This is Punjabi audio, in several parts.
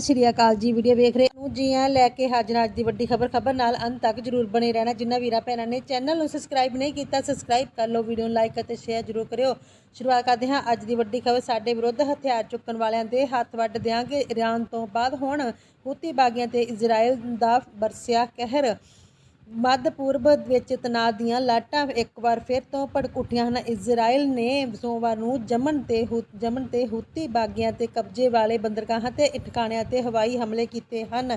ਸਤਿ ਸ਼੍ਰੀ ਅਕਾਲ ਜੀ ਵੀਡੀਓ ਵੇਖ ਰਹੇ ਨੂੰ ਜੀ। ਆ ਲੈ ਕੇ ਹਾਜ਼ਰ ਅੱਜ ਦੀ ਵੱਡੀ ਖਬਰ। ਖਬਰ ਨਾਲ ਅੰਤ ਤੱਕ ਜਰੂਰ ਬਣੇ ਰਹਿਣਾ। ਜਿੰਨਾ ਵੀਰਾਂ, ਭੈਣਾਂ ਨੇ ਚੈਨਲ ਨੂੰ ਸਬਸਕ੍ਰਾਈਬ ਨਹੀਂ ਕੀਤਾ ਸਬਸਕ੍ਰਾਈਬ ਕਰ ਲਓ ਵੀਡੀਓ ਨੂੰ ਲਾਈਕ ਅਤੇ ਸ਼ੇਅਰ ਜਰੂਰ ਕਰਿਓ। ਸ਼ੁਰੂਆਤ ਕਰਦੇ ਹਾਂ ਅੱਜ ਦੀ ਵੱਡੀ ਖਬਰ। ਸਾਡੇ ਵਿਰੁੱਧ ਹਥਿਆਰ ਚੁੱਕਣ ਵਾਲਿਆਂ ਦੇ ਹੱਥ ਵੱਢ ਦਿਆਂਗੇ। ਇਰਾਨ ਤੋਂ ਬਾਅਦ ਹੁਣ ਹੂਤੀ ਬਾਗੀਆਂ ਤੇ ਇਜ਼ਰਾਈਲ ਦਾ ਬਰਸਿਆ ਕਹਿਰ। ਮੱਧ ਪੂਰਬ ਵਿੱਚ ਤਣਾਅ ਦੀਆਂ ਲਾਟਾਂ ਇੱਕ ਵਾਰ ਫਿਰ ਤੋਂ ਭੜਕ ਉੱਠੀਆਂ ਹਨ। ਇਜ਼ਰਾਈਲ ਨੇ ਸੋਮਵਾਰ ਨੂੰ ਜਮਨ ਤੇ ਹੁ- ਜਮਨ ਤੇ ਹੂਤੀ ਬਾਗੀਆਂ ਤੇ ਕਬਜ਼ੇ ਵਾਲੇ ਬੰਦਰਗਾਹਾਂ ਤੇ ਠਿਕਾਣਿਆਂ ਤੇ ਹਵਾਈ ਹਮਲੇ ਕੀਤੇ ਹਨ।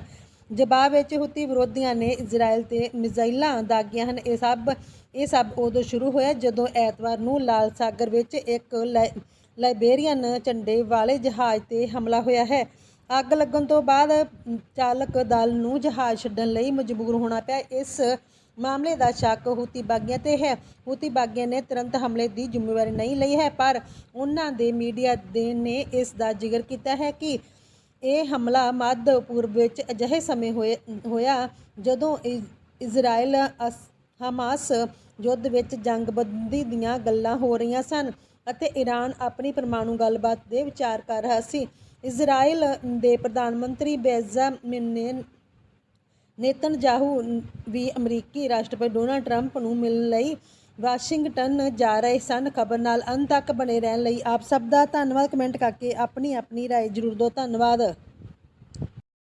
ਜਵਾਬ ਵਿੱਚ ਹੂਤੀ ਵਿਰੋਧੀਆਂ ਨੇ ਇਜ਼ਰਾਈਲ ਤੇ ਮਿਜ਼ਾਈਲਾਂ ਦਾਗੀਆਂ ਹਨ। ਇਹ ਸਭ ਇਹ ਸਭ ਉਦੋਂ ਸ਼ੁਰੂ ਹੋਇਆ ਜਦੋਂ ਐਤਵਾਰ ਨੂੰ ਲਾਲ ਸਾਗਰ ਵਿੱਚ ਇੱਕ ਲਾਇ- ਲਾਇਬੇਰੀਅਨ ਝੰਡੇ ਵਾਲੇ ਜਹਾਜ਼ ਤੇ ਹਮਲਾ ਹੋਇਆ ਹੈ। ਅੱਗ ਲੱਗਣ ਤੋਂ ਬਾਅਦ ਚਾਲਕ ਦਲ ਨੂੰ ਜਹਾਜ਼ ਛੱਡਣ ਲਈ ਮਜਬੂਰ ਹੋਣਾ ਪਿਆ। ਇਸ ਮਾਮਲੇ ਦਾ ਸ਼ੱਕ ਹੂਤੀ ਬਾਗੀਆਂ ਤੇ ਹੈ। ਹੂਤੀ ਬਾਗੀਆਂ ਨੇ ਤੁਰੰਤ ਹਮਲੇ ਦੀ ਜ਼ਿੰਮੇਵਾਰੀ ਨਹੀਂ ਲਈ ਹੈ, ਪਰ ਉਹਨਾਂ ਦੇ ਮੀਡੀਆ ਦੇ ਨੇ ਇਸ ਦਾ ਜ਼ਿਕਰ ਕੀਤਾ ਹੈ ਕਿ ਇਹ ਹਮਲਾ ਮੱਧ ਪੂਰਬ ਵਿੱਚ ਅਜਿਹੇ ਸਮੇਂ ਹੋਏ, ਹੋਇਆ ਜਦੋਂ ਇਜ਼- ਇਜ਼ਰਾਈਲ ਅਸ- ਹਮਾਸ ਯੁੱਧ ਵਿੱਚ ਜੰਗਬੰਦੀ ਦੀਆਂ ਗੱਲਾਂ ਹੋ ਰਹੀਆਂ ਸਨ ਅਤੇ ਈਰਾਨ ਆਪਣੀ ਪਰਮਾਣੂ ਗੱਲਬਾਤ ਦੇ ਵਿਚਾਰ ਕਰ ਰਿਹਾ ਸੀ। ਇਜ਼ਰਾਈਲ ਦੇ ਪ੍ਰਧਾਨ ਮੰਤਰੀ ਬੈਂਜਾਮਿਨ ਨੇ ਨੇਤਨਯਾਹੂ ਵੀ ਅਮਰੀਕੀ ਰਾਸ਼ਟਰਪਤੀ ਡੋਨਾਲਡ ਟਰੰਪ ਨੂੰ ਮਿਲਣ ਲਈ ਵਾਸ਼ਿੰਗਟਨ ਜਾ ਰਹੇ ਸਨ ਖਬਰ ਨਾਲ ਅੰਤ ਤੱਕ ਬਣੇ ਰਹਿਣ ਲਈ ਆਪ ਸਭ ਦਾ ਧੰਨਵਾਦ ਕਮੈਂਟ ਕਰਕੇ ਆਪਣੀ ਆਪਣੀ رائے ਜ਼ਰੂਰ ਦਿਓ ਧੰਨਵਾਦ